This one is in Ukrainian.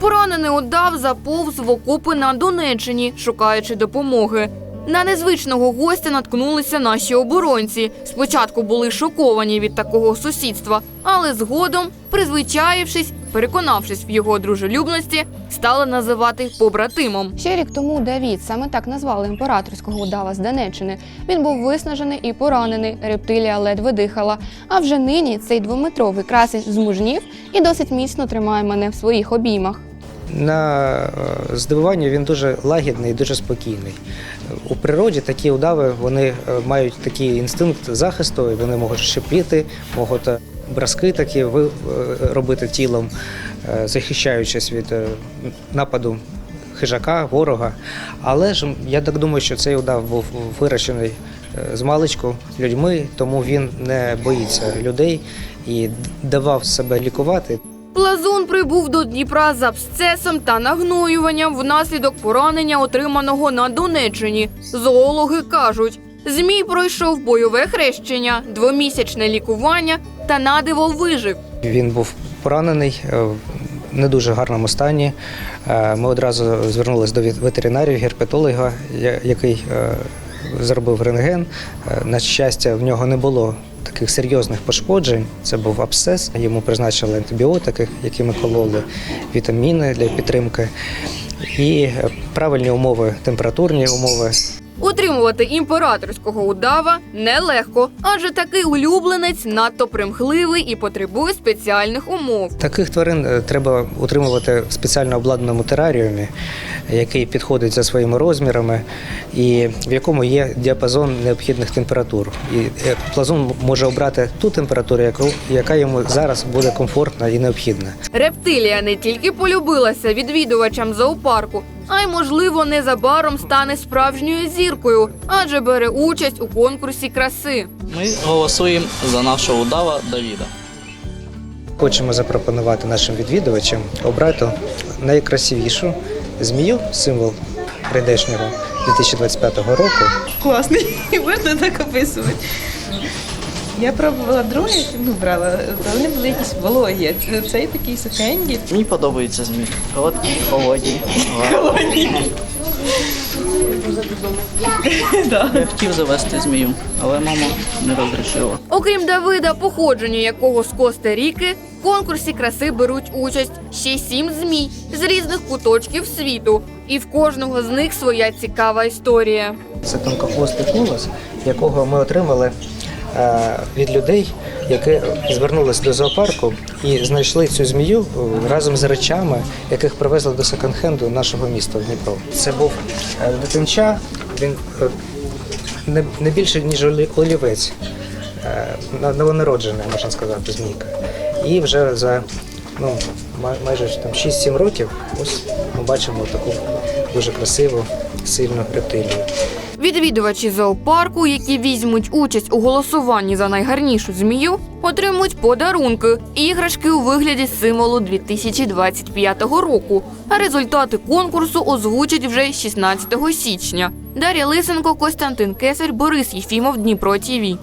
Поранений удав заповз в окопи на Донеччині, шукаючи допомоги. На незвичного гостя наткнулися наші оборонці. Спочатку були шоковані від такого сусідства, але згодом, призвичаївшись, переконавшись в його дружелюбності, стали називати побратимом. Ще рік тому Давід саме так назвали імператорського удава з Донеччини. Він був виснажений і поранений. Рептилія ледве дихала. А вже нині цей двометровий красень змужнів і досить міцно тримає мене в своїх обіймах. На е, здивування він дуже лагідний і дуже спокійний. У природі такі удави вони е, мають такий інстинкт захисту, і вони можуть шипіти, можуть е, браски такі робити тілом, захищаючись від нападу хижака, ворога. Але ж я так думаю, що цей удав був вирощений з маличку людьми, тому він не боїться людей і давав себе лікувати. Плазун прибув до Дніпра з абсцесом та нагноюванням внаслідок поранення, отриманого на Донеччині. Зоологи кажуть, змій пройшов бойове хрещення, двомісячне лікування та надиво вижив. Він був поранений е, в не дуже гарному стані. Е, Ми одразу звернулися до вет- ветеринарів, герпетолога, який е, зробив рентген. На щастя, в нього не було таких серйозних пошкоджень. Це був абсцес. Йому призначили антибіотики, які ми кололи, вітаміни для підтримки. І е, правильні умови, температурні умови Утримувати імператорського удава нелегко, адже такий улюбленець надто примхливий і потребує спеціальних умов. Таких тварин е, треба утримувати в спеціально обладнаному тераріумі, який підходить за своїми розмірами, і в якому є діапазон необхідних температур. І е, плазун може обрати ту температуру, яку- яка йому зараз буде комфортна і необхідна. Рептилія не тільки полюбилася відвідувачам зоопарку, а й, можливо, незабаром стане справжньою зіркою, адже бере участь у конкурсі краси. Ми голосуємо за нашого удава Давіда. Хочемо запропонувати нашим відвідувачам обрати найкрасивішу змію, символ прийдешнього 2025 року. Класний, можна так описувати. Я пробувала другі, ну брала, то вони були якісь вологі. а Цей такий сухенький. Мені подобається змій. Короткі, холодні. Да. Я хотів завести змію, але мама не розрішила. Окрім Давида, походження якого з Коста-Ріки, в конкурсі краси беруть участь ще сім змій з різних куточків світу, і в кожного з них своя цікава історія. Це тонкохвостий колос, якого ми отримали від людей, які звернулися до зоопарку і знайшли цю змію е, разом з речами, яких привезли до секонд-хенду нашого міста в Дніпро. Це був е, дитинча, він е, не, більше, ніж олі- олівець, е, на- новонароджена, можна сказати, змійка. І вже за ну, майже там 6-7 років ось ми бачимо таку дуже красиву, сильну рептилію. Відвідувачі зоопарку, які візьмуть участь у голосуванні за найгарнішу змію, отримують подарунки іграшки у вигляді символу 2025 року. А результати конкурсу озвучать вже 16 січня. Дар'я Лисенко, Костянтин Кесарь, Борис Єфімов, Дніпро ТІВІ.